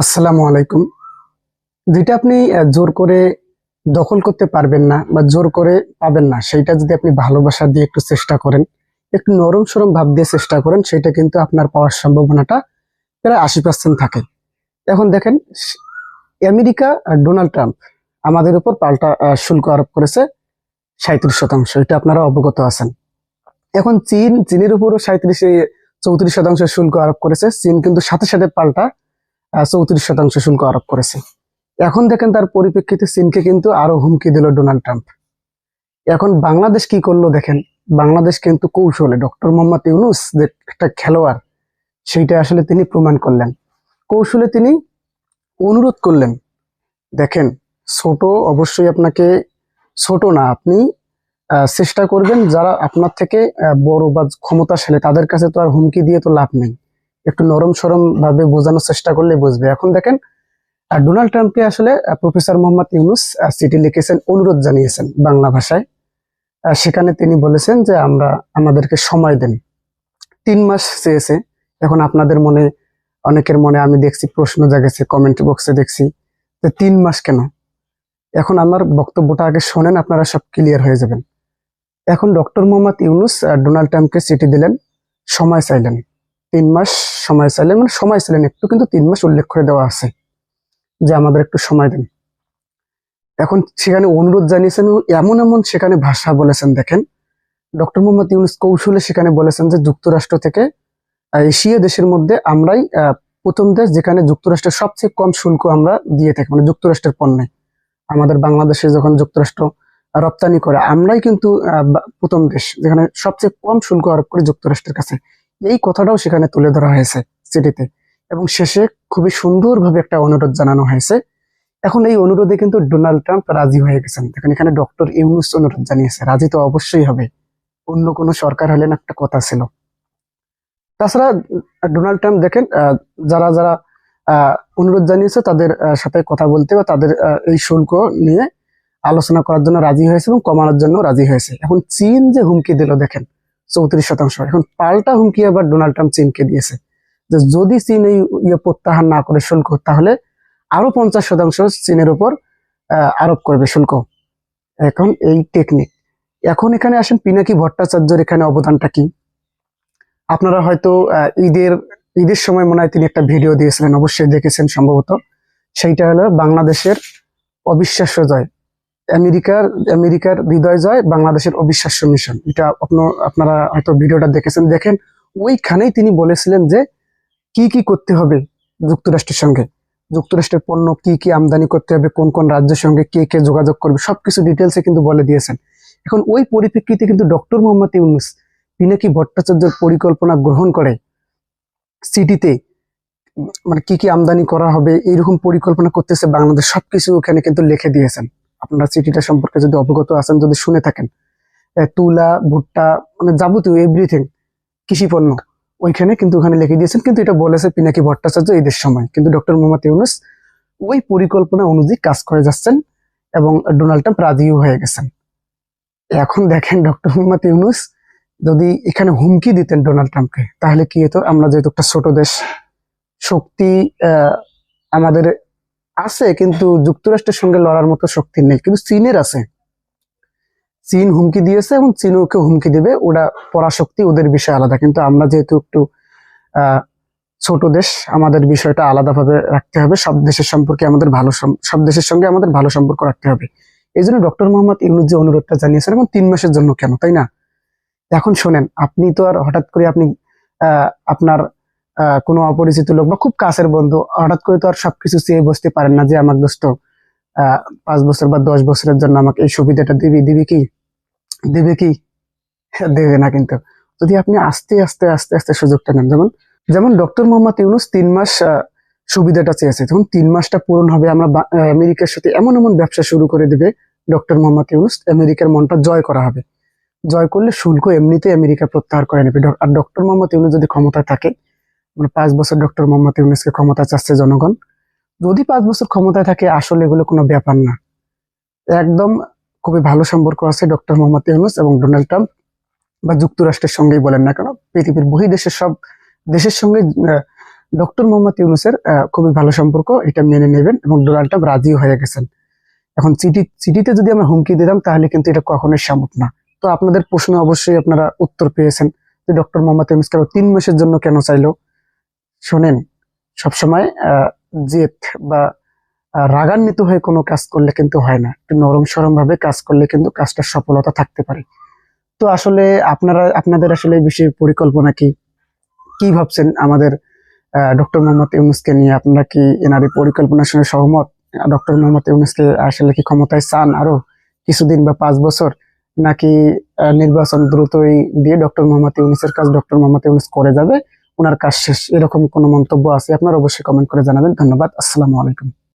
আসসালামু আলাইকুম। যেটা আপনি জোর করে দখল করতে পারবেন না বা জোর করে পাবেন না, সেইটা যদি আপনি ভালোবাসা দিয়ে একটু চেষ্টা করেন, একটু নরম সরম ভাব দিয়ে চেষ্টা করেন, সেটা কিন্তু আপনার পাওয়ার সম্ভাবনাটা প্রায় আশি পার্সেন্ট থাকে। এখন দেখেন, আমেরিকা ডোনাল্ড ট্রাম্প আমাদের উপর পাল্টা শুল্ক আরোপ করেছে সাঁত্রিশ শতাংশ, এটা আপনারা অবগত আছেন। এখন চীন, চীনের উপরও সাঁত্রিশ চৌত্রিশ শতাংশ শুল্ক আরোপ করেছে, চীন কিন্তু সাথে সাথে পাল্টা চৌত্রিশ শতাংশ শুল্ক আরোপ করেছে। এখন দেখেন তার পরিপ্রেক্ষিতে চীনকে কিন্তু আরও হুমকি দিল ডোনাল্ড ট্রাম্প। এখন বাংলাদেশ কি করল দেখেন? বাংলাদেশ কিন্তু কৌশলে ডক্টর মোহাম্মদ ইউনুস যে একটা খেলোয়াড়, সেইটা আসলে তিনি প্রমাণ করলেন। কৌশলে তিনি অনুরোধ করলেন, দেখেন, ছোট অবশ্যই আপনাকে, ছোট না, আপনি চেষ্টা করবেন যারা আপনার থেকে বড় বা ক্ষমতাশালী, তাদের কাছে তো আর হুমকি দিয়ে তো লাভ নেই। একটু নরম সরম ভাবে বোঝানোর চেষ্টা করলে বুঝবে। এখন দেখেন আর ডোনাল্ড ট্রাম্পকে আসলে প্রফেসর মোহাম্মদ ইউনুস চিঠি লিখেছেন, অনুরোধ জানিয়েছেন বাংলা ভাষায়। সেখানে তিনি বলেছেন যে, আমরা, আমাদেরকে সময় দেন। তিন মাস চেয়েছে। এখন আপনাদের মনে, অনেকের মনে আমি দেখছি, প্রশ্ন জাগেছে কমেন্ট বক্সে দেখছি যে, তিন মাস কেন? এখন আমার বক্তব্যটা আগে শোনেন, আপনারা সব ক্লিয়ার হয়ে যাবেন। এখন ডক্টর মোহাম্মদ ইউনুস ডোনাল্ড ট্রাম্পকে চিঠি দিলেন, সময় চাইলেন। তিন মাস সময় চাইলেন মানে সময় চাইলেন একটু কিন্তু তিন মাস উল্লেখ করে দেওয়া আছে যে আমাদের একটু সময় দেন। এখন সেখানে অনুরোধ জানিয়েছেন এমন এমন সেখানে ভাষা বলেছেন, দেখেন। ডক্টর মোহাম্মদ ইউনুস কৌশলে সেখানে বলেছেন যে যুক্তরাষ্ট্র থেকে এশিয়া দেশের মধ্যে আমরাই প্রথম দেশ যেখানে যুক্তরাষ্ট্রের সবচেয়ে কম শুল্ক আমরা দিয়ে থাকি মানে যুক্তরাষ্ট্রের পণ্যে। আমাদের বাংলাদেশে যখন যুক্তরাষ্ট্র রপ্তানি করে, আমরাই কিন্তু প্রথম দেশ যেখানে সবচেয়ে কম শুল্ক আরোপ করে যুক্তরাষ্ট্রের কাছে। এই কথাটাও সেখানে তুলে ধরা হয়েছে চিঠিতে এবং শেষে খুবই সুন্দরভাবে একটা অনুরোধ জানানো হয়েছে। এখন এই অনুরোধে কিন্তু ডোনাল্ড ট্রাম্প রাজি হয়ে গেছেন। দেখেন, এখানে ডক্টর ইউনুস অনুরোধ জানিয়েছে। রাজি তো অবশ্যই হবে। অন্য কোনো সরকার হলেন একটা কথা ছিল। তাছাড়া ডোনাল্ড ট্রাম্প দেখেন যারা যারা অনুরোধ জানিয়েছে তাদের সাথে কথা বলতে বা তাদের এই শুল্ক নিয়ে আলোচনা করার জন্য রাজি হয়েছে এবং কমানোর জন্য রাজি হয়েছে। এখন চীন যে হুমকি দিল, দেখেন চৌত্রিশ শতাংশ। এখন পাল্টা হুমকি আবার ডোনাল্ড ট্রাম্প চীনকে দিয়েছে। যে যদি চীন এই ইয়ে প্রত্যাহার না করে শুল্ক, তাহলে আরও পঞ্চাশ শতাংশ চীনের উপর আরোপ করবে শুল্ক। এখন এই টেকনিক এখন এখানে আসেন পিনাকি ভট্টাচার্যের এখানে অবদানটা কি? আপনারা হয়তো ঈদের ঈদের সময় মনে হয় তিনি একটা ভিডিও দিয়েছিলেন, অবশ্যই দেখেছেন সম্ভবত। সেইটা হলো বাংলাদেশের অবিশ্বাস্য জয়। আমেরিকার আমেরিকার হৃদয় জয়, বাংলাদেশের অবিশ্বাস্য মিশন। এটা আপনা- আপনারা হয়তো ভিডিওটা দেখেছেন, দেখেন, ওইখানেই তিনি বলেছিলেন যে কি কি করতে হবে যুক্তরাষ্ট্রের সঙ্গে। যুক্তরাষ্ট্রের পণ্য কি কি আমদানি করতে হবে, কোন কোন রাজ্যের সঙ্গে কে কে যোগাযোগ করবে, সবকিছু ডিটেলসে কিন্তু বলে দিয়েছেন। এখন ওই পরিপ্রেক্ষিতে কিন্তু ডক্টর মোহাম্মদ ইউনুস পিনাকি ভট্টাচার্যের পরিকল্পনা গ্রহণ করে? সিটিতে মানে কি কি আমদানি করা হবে এইরকম পরিকল্পনা করতেছে বাংলাদেশ, সবকিছু ওখানে কিন্তু লিখে দিয়েছেন। আপনারা সিটিটা সম্পর্কে যদি অবগত আছেন, যদি শুনে থাকেন তুলা, ভুট্টা মানে যাবতীয় এভরিথিং কৃষি পণ্য, ওইখানে কিন্তু ওখানে লিখে দিয়েছেন। কিন্তু এটা বলেছে পিনাকি ভট্টাচার্য ঈদের সময়। কিন্তু ডক্টর মোহাম্মদ ইউনুস ওই পরিকল্পনা অনুযায়ী কাজ করে যাচ্ছেন এবং ডোনাল্ড ট্রাম্প রাজিও হয়ে গেছেন। এখন দেখেন ডক্টর মোহাম্মদ ইউনুস যদি এখানে হুমকি দিতেন ডোনাল্ড ট্রাম্পকে, তাহলে কি হতো? আমরা যেহেতু একটা ছোট দেশ, শক্তি আমাদের আছে, কিন্তু যুক্তরাষ্ট্রের সঙ্গে লড়ার মতো শক্তি নেই। কিন্তু চীনের আছে। চীন হুমকি দিয়েছে এবং চীন ওকে হুমকি দেবে। ওরা পরাশক্তি, ওদের বিষয় আলাদা। কিন্তু আমরা যেহেতু একটু ছোট দেশ, আমাদের বিষয়টা আলাদাভাবে রাখতে হবে। সব দেশের সম্পর্কে আমাদের ভালো সব দেশের সঙ্গে আমাদের ভালো সম্পর্ক রাখতে হবে। এই জন্য ডক্টর মোহাম্মদ ইউনুস যে অনুরোধটা জানিয়েছেন, এবং তিন মাসের জন্য কেন, তাই না? এখন শোনেন, আপনি তো আর হঠাৎ করে আপনি আপনার কোনো অপরিচিত লোক বা খুব কাছের বন্ধু, হঠাৎ করে তো আর সবকিছু চেয়ে বসতে পারেন না যে আমার দোস্ত পাঁচ বছর বা দশ বছরের জন্য আমাকে এই সুবিধাটা দিবি দিবি কি? দেবে কি? দেবে না কিন্তু। যদি আপনি আস্তে আস্তে আস্তে আস্তে সুযোগটা নেন, যেমন যেমন ডক্টর মোহাম্মদ ইউনুস তিন মাস সুবিধাটা চেয়েছে। তখন তিন মাসটা পূরণ হবে, আমরা আমেরিকার সাথে এমন এমন ব্যবসা শুরু করে দেবে ডক্টর মোহাম্মদ ইউনুস, আমেরিকার মনটা জয় করা হবে। জয় করলে শুল্ক এমনিতে আমেরিকা প্রত্যাহার করে নেবে। আর ডক্টর মোহাম্মদ ইউনুস যদি ক্ষমতায় থাকে মানে পাঁচ বছর ডক্টর মোহাম্মদ ইউনুসকে ক্ষমতা চাচ্ছে জনগণ। যদি পাঁচ বছর ক্ষমতায় থাকে, আসলে এগুলো কোনো ব্যাপার না। একদম খুবই ভালো সম্পর্ক আছে ডক্টর মোহাম্মদ ইউনুস এবং ডোনাল্ড ট্রাম্প, বা যুক্তরাষ্ট্রের সঙ্গেই বলেন না কেন, পৃথিবীর বহি দেশের সব, দেশের সঙ্গে ডক্টর মোহাম্মদ ইউনুসের খুবই ভালো সম্পর্ক, এটা মেনে নেবেন এবং ডোনাল্ড ট্রাম্প রাজিও হয়ে গেছেন। এখন চিঠি, চিঠিতে যদি আমরা হুমকি দিতাম, তাহলে কিন্তু এটা কখনোই সম্ভব না। তো আপনাদের প্রশ্ন অবশ্যই আপনারা উত্তর পেয়েছেন যে ডক্টর মোহাম্মদ ইউনুস কেন তিন মাসের জন্য কেন চাইলো? শোনেন, সবসময় জেদ বা রাগান্বিত হয়ে কোনো কাজ করলে কিন্তু হয় না। একটু নরম সরম ভাবে কাজ করলে কিন্তু কাজটার সফলতা থাকতে পারে। তো আসলে আপনারা, আপনাদের আসলে বিষয়ে পরিকল্পনা কি? কি ভাবছেন আমাদের ডক্টর মোহাম্মদ ইউনুসকে নিয়ে? আপনারা কি এনার পরিকল্পনার সঙ্গে সহমত? ডক্টর মোহাম্মদ ইউনুসকে আসলে কি ক্ষমতায় চান আরও কিছুদিন বা পাঁচ বছর? নাকি নির্বাচন দ্রুতই দিয়ে ডক্টর মোহাম্মদ ইউনুসের কাজ ডক্টর মোহাম্মদ ইউনুস করে যাবে? ওনার কাজ শেষ। এরকম কোনো মন্তব্য আছে আপনারা, অবশ্যই কমেন্ট করে জানাবেন। ধন্যবাদ। আসসালামু আলাইকুম।